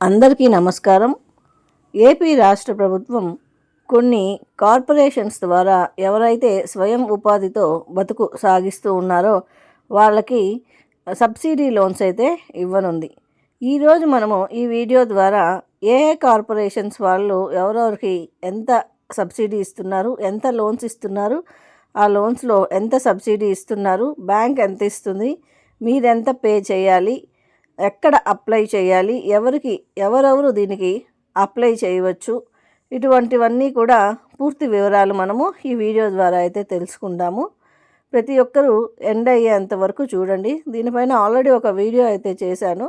అందరికీ నమస్కారం. ఏపీ రాష్ట్ర ప్రభుత్వం కొన్ని కార్పొరేషన్స్ ద్వారా ఎవరైతే స్వయం ఉపాధితో బతుకు సాగిస్తూ ఉన్నారో వాళ్ళకి సబ్సిడీ లోన్స్ అయితే ఇవ్వనుంది. ఈరోజు మనము ఈ వీడియో ద్వారా ఏ ఏ కార్పొరేషన్స్ వాళ్ళు ఎవరెవరికి ఎంత సబ్సిడీ ఇస్తున్నారు ఎంత లోన్స్ ఇస్తున్నారు ఆ లోన్స్లో ఎంత సబ్సిడీ ఇస్తున్నారు బ్యాంక్ ఎంత ఇస్తుంది మీరెంత పే చేయాలి ఎక్కడ అప్లై చేయాలి? ఎవరికి ఎవరెవరు దీనికి అప్లై చేయవచ్చు? ఇటువంటివన్నీ కూడా పూర్తి వివరాలు మనము ఈ వీడియో ద్వారా అయితే తెలుసుకుందాము. ప్రతి ఒక్కరూ ఎండ్ అయ్యేంత వరకు చూడండి. దీనిపైన ఆల్రెడీ ఒక వీడియో అయితే చేశాను.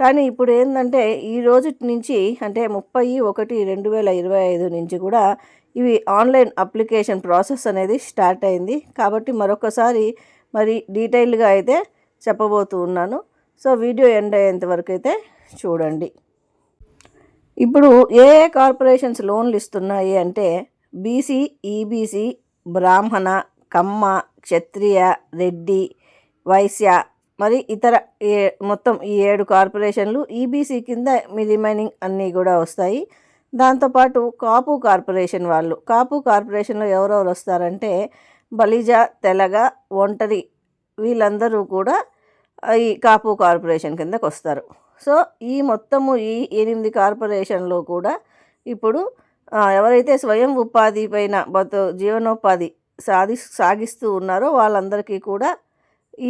కానీ ఇప్పుడు ఏంటంటే ఈ రోజు నుంచి అంటే ముప్పై ఒకటి రెండు వేల ఇరవై ఐదు నుంచి కూడా ఇవి ఆన్లైన్ అప్లికేషన్ ప్రాసెస్ అనేది స్టార్ట్ అయింది. కాబట్టి మరొకసారి మరి డీటెయిల్గా అయితే చెప్పబోతూ ఉన్నాను. సో వీడియో ఎండ్ అయ్యేంత వరకు అయితే చూడండి. ఇప్పుడు ఏ ఏ కార్పొరేషన్స్ లోన్లు ఇస్తున్నాయి అంటే బీసీ ఈబీసీ బ్రాహ్మణ కమ్మ క్షత్రియ రెడ్డి వైశ్య మరి ఇతర ఏ మొత్తం ఈ ఏడు కార్పొరేషన్లు ఈబీసీ కింద మీ రిమైనింగ్ అన్నీ కూడా వస్తాయి. దాంతోపాటు కాపు కార్పొరేషన్ వాళ్ళు కాపు కార్పొరేషన్లో ఎవరెవరు వస్తారంటే బలిజ తెలగ ఒంటరి వీళ్ళందరూ కూడా ఈ కాపు కార్పొరేషన్ కిందకు వస్తారు సో ఈ మొత్తము ఈ ఎనిమిది కార్పొరేషన్లో కూడా ఇప్పుడు ఎవరైతే స్వయం ఉపాధి పైన బతు జీవనోపాధి సాధి సాగిస్తూ ఉన్నారో వాళ్ళందరికీ కూడా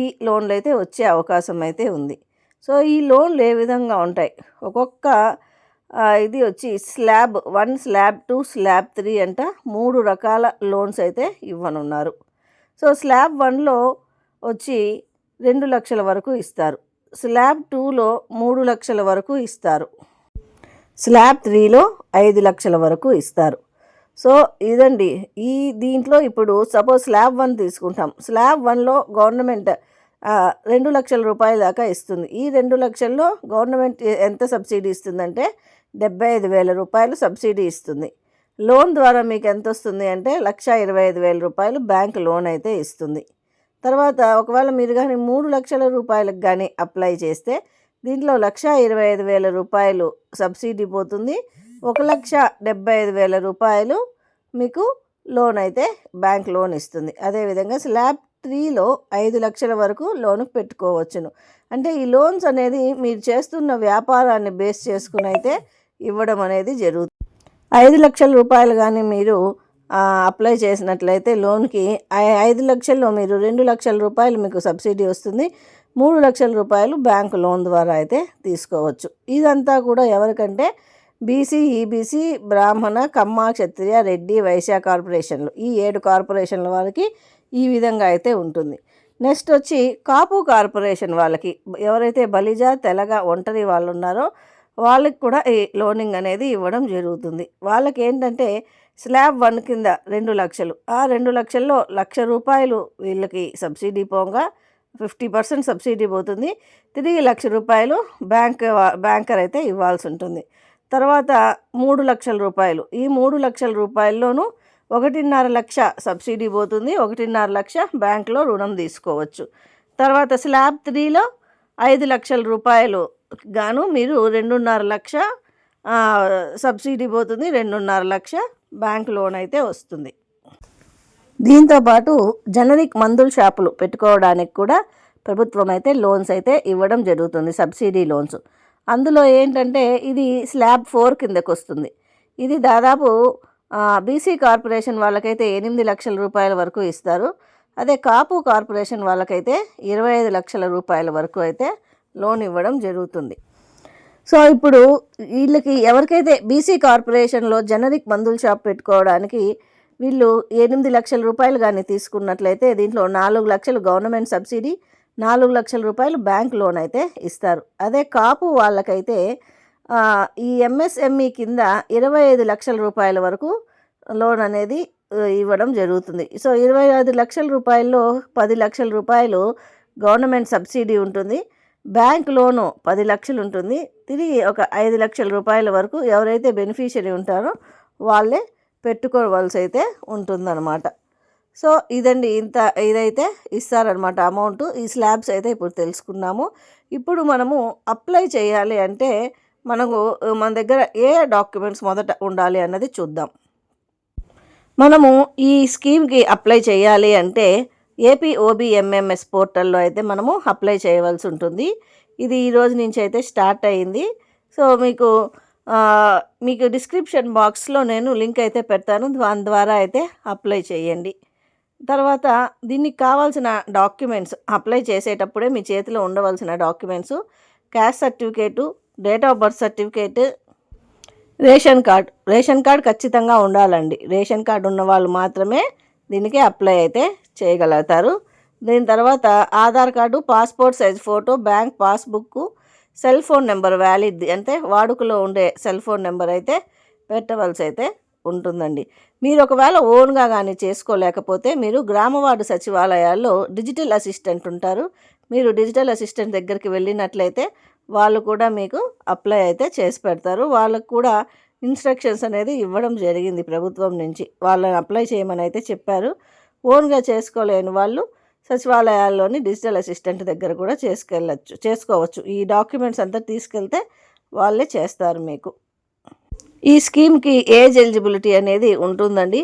ఈ లోన్లు అయితే వచ్చే అవకాశం అయితే ఉంది. సో ఈ లోన్లు ఏ విధంగా ఉంటాయి? ఒక్కొక్క ఇది వచ్చి slab one slab two slab three అంట మూడు రకాల లోన్స్ అయితే ఇవ్వనున్నారు. సో స్లాబ్ వన్లో వచ్చి రెండు లక్షల వరకు ఇస్తారు. స్లాబ్ టూలో మూడు లక్షల వరకు ఇస్తారు. స్లాబ్ త్రీలో ఐదు లక్షల వరకు ఇస్తారు. సో ఇదండి. ఈ దీంట్లో ఇప్పుడు సపోజ్ స్లాబ్ వన్ తీసుకుంటాం. స్లాబ్ వన్లో గవర్నమెంట్ రెండు లక్షల రూపాయల దాకా ఇస్తుంది. ఈ రెండు లక్షల్లో గవర్నమెంట్ ఎంత సబ్సిడీ ఇస్తుందంటే డెబ్బై ఐదు వేల రూపాయలు సబ్సిడీ ఇస్తుంది. లోన్ ద్వారా మీకు ఎంత వస్తుంది అంటే లక్ష ఇరవై ఐదు వేల రూపాయలు బ్యాంక్ లోన్ అయితే ఇస్తుంది. తర్వాత ఒకవేళ మీరు కానీ మూడు లక్షల రూపాయలకు కానీ అప్లై చేస్తే దీంట్లో లక్ష ఇరవై ఐదు వేల రూపాయలు సబ్సిడీ పోతుంది. ఒక లక్ష డెబ్బై ఐదు వేల రూపాయలు మీకు లోన్ అయితే బ్యాంక్ లోన్ ఇస్తుంది. అదేవిధంగా స్లాబ్ త్రీలో ఐదు లక్షల వరకు లోన్ పెట్టుకోవచ్చును. అంటే ఈ లోన్స్ అనేది మీరు చేస్తున్న వ్యాపారాన్ని బేస్ చేసుకుని అయితే ఇవ్వడం అనేది జరుగుతుంది. ఐదు లక్షల రూపాయలు కానీ మీరు అప్లై చేసినట్లయితే లోన్కి ఐదు లక్షల్లో మీరు రెండు లక్షల రూపాయలు మీకు సబ్సిడీ వస్తుంది. మూడు లక్షల రూపాయలు బ్యాంకు లోన్ ద్వారా అయితే తీసుకోవచ్చు. ఇదంతా కూడా ఎవరికంటే బీసీ ఈబీసీ బ్రాహ్మణ కమ్మ క్షత్రియ రెడ్డి వైశ్య కార్పొరేషన్లు. ఈ ఏడు కార్పొరేషన్ల వాళ్ళకి ఈ విధంగా అయితే ఉంటుంది. నెక్స్ట్ వచ్చి కాపు కార్పొరేషన్ వాళ్ళకి. ఎవరైతే బలిజ తెలగ ఒంటరి వాళ్ళు ఉన్నారో వాళ్ళకి కూడా ఈ లోనింగ్ అనేది ఇవ్వడం జరుగుతుంది. వాళ్ళకి ఏంటంటే స్లాబ్ వన్ కింద రెండు లక్షలు. ఆ రెండు లక్షల్లో లక్ష రూపాయలు వీళ్ళకి సబ్సిడీ పోగా ఫిఫ్టీ పర్సెంట్ సబ్సిడీ పోతుంది. తిరిగి లక్ష రూపాయలు బ్యాంక్ బ్యాంకర్ అయితే ఇవ్వాల్సి ఉంటుంది. తర్వాత మూడు లక్షల రూపాయలు. ఈ మూడు లక్షల రూపాయల్లోనూ ఒకటిన్నర లక్ష సబ్సిడీ పోతుంది. ఒకటిన్నర లక్ష బ్యాంక్లో రుణం తీసుకోవచ్చు. తర్వాత స్లాబ్ త్రీలో ఐదు లక్షల రూపాయలు గాను మీరు రెండున్నర లక్ష సబ్సిడీ పోతుంది. రెండున్నర లక్ష బ్యాంక్ లోన్ అయితే వస్తుంది. దీంతోపాటు జనరిక్ మందుల షాపులు పెట్టుకోవడానికి కూడా ప్రభుత్వం అయితే లోన్స్ అయితే ఇవ్వడం జరుగుతుంది సబ్సిడీ లోన్స్. అందులో ఏంటంటే ఇది స్లాబ్ ఫోర్ కిందకు వస్తుంది. ఇది దాదాపు బీసీ కార్పొరేషన్ వాళ్ళకైతే ఎనిమిది లక్షల రూపాయల వరకు ఇస్తారు. అదే కాపు కార్పొరేషన్ వాళ్ళకైతే ఇరవై ఐదు లక్షల రూపాయల వరకు అయితే లోన్ ఇవ్వడం జరుగుతుంది. సో ఇప్పుడు వీళ్ళకి ఎవరికైతే బీసీ కార్పొరేషన్లో జనరిక్ మందుల షాప్ పెట్టుకోవడానికి వీళ్ళు ఎనిమిది లక్షల రూపాయలు కానీ తీసుకున్నట్లయితే దీంట్లో నాలుగు లక్షలు గవర్నమెంట్ సబ్సిడీ నాలుగు లక్షల రూపాయలు బ్యాంక్ లోన్ అయితే ఇస్తారు. అదే కాపు వాళ్ళకైతే ఈ ఎంఎస్ఎంఈ కింద ఇరవై ఐదు లక్షల రూపాయల వరకు లోన్ అనేది ఇవ్వడం జరుగుతుంది. సో ఇరవై ఐదు లక్షల రూపాయల్లో పది లక్షల రూపాయలు గవర్నమెంట్ సబ్సిడీ ఉంటుంది. బ్యాంక్ లోను పది లక్షలు ఉంటుంది తిరిగి ఒక ఐదు లక్షల రూపాయల వరకు ఎవరైతే బెనిఫిషియరీ ఉంటారో వాళ్ళే పెట్టుకోవాల్సి అయితే ఉంటుందన్నమాట. సో ఇదండి ఇంత ఇదైతే ఇస్తారనమాట అమౌంట్. ఈ స్లాబ్స్ అయితే ఇప్పుడు తెలుసుకున్నాము. ఇప్పుడు మనము అప్లై చేయాలి అంటే మనకు మన దగ్గర ఏ డాక్యుమెంట్స్ మొదట ఉండాలి అన్నది చూద్దాం. మనము ఈ స్కీమ్కి అప్లై చేయాలి అంటే ఏపీ ఓబిఎంఎంఎస్ పోర్టల్లో అయితే మనము అప్లై చేయవలసి ఉంటుంది. ఇది ఈ రోజు నుంచి అయితే స్టార్ట్ అయ్యింది సో మీకు మీకు డిస్క్రిప్షన్ బాక్స్లో నేను లింక్ అయితే పెడతాను. దాని ద్వారా అయితే అప్లై చేయండి. తర్వాత దీనికి కావాల్సిన డాక్యుమెంట్స్ అప్లై చేసేటప్పుడే మీ చేతిలో ఉండవలసిన documents caste certificate date of birth certificate ration card. Ration card ఖచ్చితంగా ఉండాలండి. రేషన్ కార్డు ఉన్న వాళ్ళు మాత్రమే దీనికి అప్లై అయితే చేయగలుగుతారు. దీని తర్వాత Aadhaar card passport size photo bank passbook cell phone number valid అంటే వాడుకలో ఉండే సెల్ ఫోన్ నెంబర్ అయితే పెట్టవలసి అయితే ఉంటుందండి. మీరు ఒకవేళ ఓన్గా కానీ చేసుకోలేకపోతే మీరు గ్రామవార్డు సచివాలయాల్లో డిజిటల్ అసిస్టెంట్ ఉంటారు. మీరు డిజిటల్ అసిస్టెంట్ దగ్గరికి వెళ్ళినట్లయితే వాళ్ళు కూడా మీకు అప్లై అయితే చేసి పెడతారు. వాళ్ళకు కూడా ఇన్స్ట్రక్షన్స్ అనేది ఇవ్వడం జరిగింది ప్రభుత్వం నుంచి. వాళ్ళని అప్లై చేయమని అయితే చెప్పారు. ఓన్గా చేసుకోలేని వాళ్ళు సచివాలయాల్లోని డిజిటల్ అసిస్టెంట్ దగ్గర కూడా చేసుకెళ్ళచ్చు చేసుకోవచ్చు. ఈ డాక్యుమెంట్స్ అంతా తీసుకెళ్తే వాళ్ళే చేస్తారు మీకు. ఈ స్కీమ్కి ఏజ్ ఎలిజిబిలిటీ అనేది ఉంటుందండి.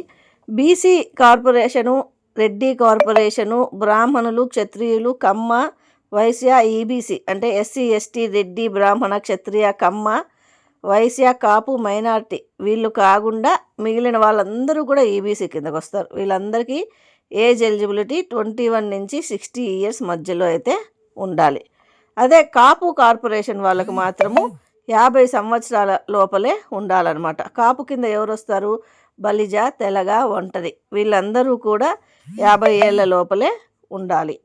బీసీ కార్పొరేషను రెడ్డి కార్పొరేషను బ్రాహ్మణులు క్షత్రియులు కమ్మ వైశ్య ఈబీసీ అంటే ఎస్సీ ఎస్టీ రెడ్డి బ్రాహ్మణ క్షత్రియ కమ్మ వైశ్య కాపు మైనార్టీ. వీళ్ళు కాకుండా మిగిలిన వాళ్ళందరూ కూడా ఈబీసీ కిందకు వస్తారు. వీళ్ళందరికీ ఏజ్ ఎలిజిబిలిటీ ట్వంటీ వన్ నుంచి సిక్స్టీ ఇయర్స్ మధ్యలో అయితే ఉండాలి. అదే కాపు కార్పొరేషన్ వాళ్ళకు మాత్రము యాభై సంవత్సరాల లోపలే ఉండాలన్నమాట. కాపు కింద ఎవరు వస్తారు బలిజ తెలగ ఒంటరి. వీళ్ళందరూ కూడా యాభై ఏళ్ళ లోపలే ఉండాలి.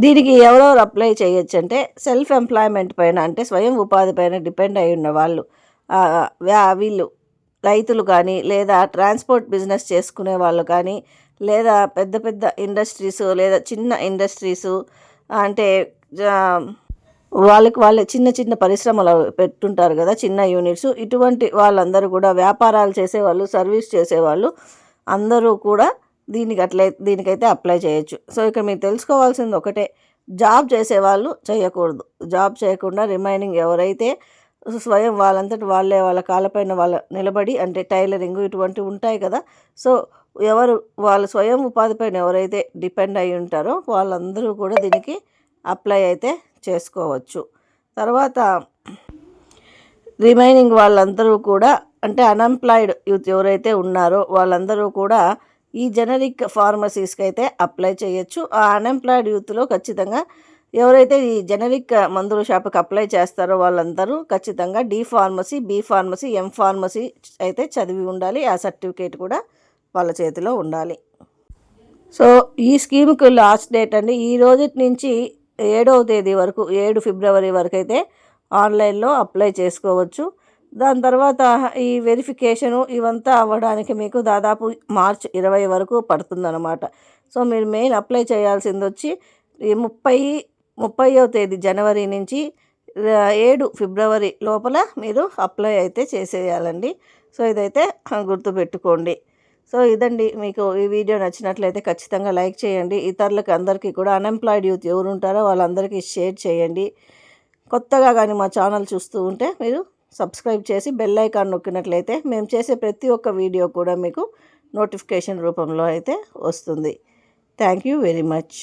దీనికి ఎవరెవరు అప్లై చేయొచ్చు అంటే సెల్ఫ్ ఎంప్లాయ్మెంట్ పైన అంటే స్వయం ఉపాధి పైన డిపెండ్ అయి ఉన్న వాళ్ళు. వ్యా- వీళ్ళు. రైతులు కానీ లేదా ట్రాన్స్పోర్ట్ బిజినెస్ చేసుకునే వాళ్ళు కానీ లేదా పెద్ద పెద్ద ఇండస్ట్రీస్ లేదా చిన్న ఇండస్ట్రీస్ అంటే జా- వాళ్ళకి వాళ్ళే చిన్న చిన్న పరిశ్రమలు పెట్టుంటారు కదా చిన్న యూనిట్స్. ఇటువంటి వాళ్ళందరూ కూడా వ్యాపారాలు చేసేవాళ్ళు సర్వీస్ చేసేవాళ్ళు. అందరూ కూడా దీనికి అట్లే దీనికైతే అప్లై చేయొచ్చు. సో ఇక్కడ మీరు తెలుసుకోవాల్సింది ఒకటే. జాబ్ చేసేవాళ్ళు చేయకూడదు. జాబ్ చేయకుండా రిమైనింగ్ ఎవరైతే స్వయం వాళ్ళంతటి వాళ్ళే వాళ్ళ కాళ్ళపైన వాళ్ళ నిలబడి అంటే టైలరింగ్ ఇటువంటివి ఉంటాయి కదా. సో ఎవరు వాళ్ళ స్వయం ఉపాధి పైన ఎవరైతే డిపెండ్ అయి ఉంటారో వాళ్ళందరూ కూడా దీనికి అప్లై అయితే చేసుకోవచ్చు. తర్వాత రిమైనింగ్ వాళ్ళందరూ కూడా అంటే అన్ఎంప్లాయిడ్ యూత్ ఎవరైతే ఉన్నారో వాళ్ళందరూ కూడా ఈ జనరిక్ ఫార్మసీస్కి అయితే అప్లై చేయొచ్చు. ఆ అన్ఎంప్లాయిడ్ యూత్లో ఖచ్చితంగా ఎవరైతే ఈ జనరిక్ మందుల షాప్కి అప్లై చేస్తారో వాళ్ళందరూ ఖచ్చితంగా D pharmacy B pharmacy M pharmacy అయితే చదివి ఉండాలి. ఆ సర్టిఫికేట్ కూడా వాళ్ళ చేతిలో ఉండాలి. సో ఈ స్కీమ్కి లాస్ట్ డేట్ అండి. ఈ రోజు నుంచి ఏడవ తేదీ వరకు ఏడు ఫిబ్రవరి వరకు అయితే ఆన్లైన్లో అప్లై చేసుకోవచ్చు. దాని తర్వాత ఈ వెరిఫికేషను ఇవంతా అవ్వడానికి మీకు దాదాపు మార్చ్ ఇరవై వరకు పడుతుందన్నమాట. సో మీరు మెయిన్ అప్లై చేయాల్సింది వచ్చి ఈ ముప్పై ముప్పైవ తేదీ జనవరి నుంచి ఏడు ఫిబ్రవరి లోపల మీరు అప్లై అయితే చేసేయాలండి. సో ఇదైతే గుర్తుపెట్టుకోండి. సో ఇదండి మీకు ఈ వీడియో నచ్చినట్లయితే ఖచ్చితంగా లైక్ చేయండి. ఇతరులకు అందరికీ కూడా అన్ఎంప్లాయిడ్ యూత్ ఎవరు ఉంటారో వాళ్ళందరికీ షేర్ చేయండి. కొత్తగా కానీ మా ఛానల్ చూస్తూ ఉంటే మీరు సబ్స్క్రైబ్ చేసి బెల్ ఐకాన్ నొక్కినట్లయితే మేము చేసే ప్రతి ఒక్క వీడియో కూడా మీకు నోటిఫికేషన్ రూపంలో అయితే వస్తుంది. Thank you very much.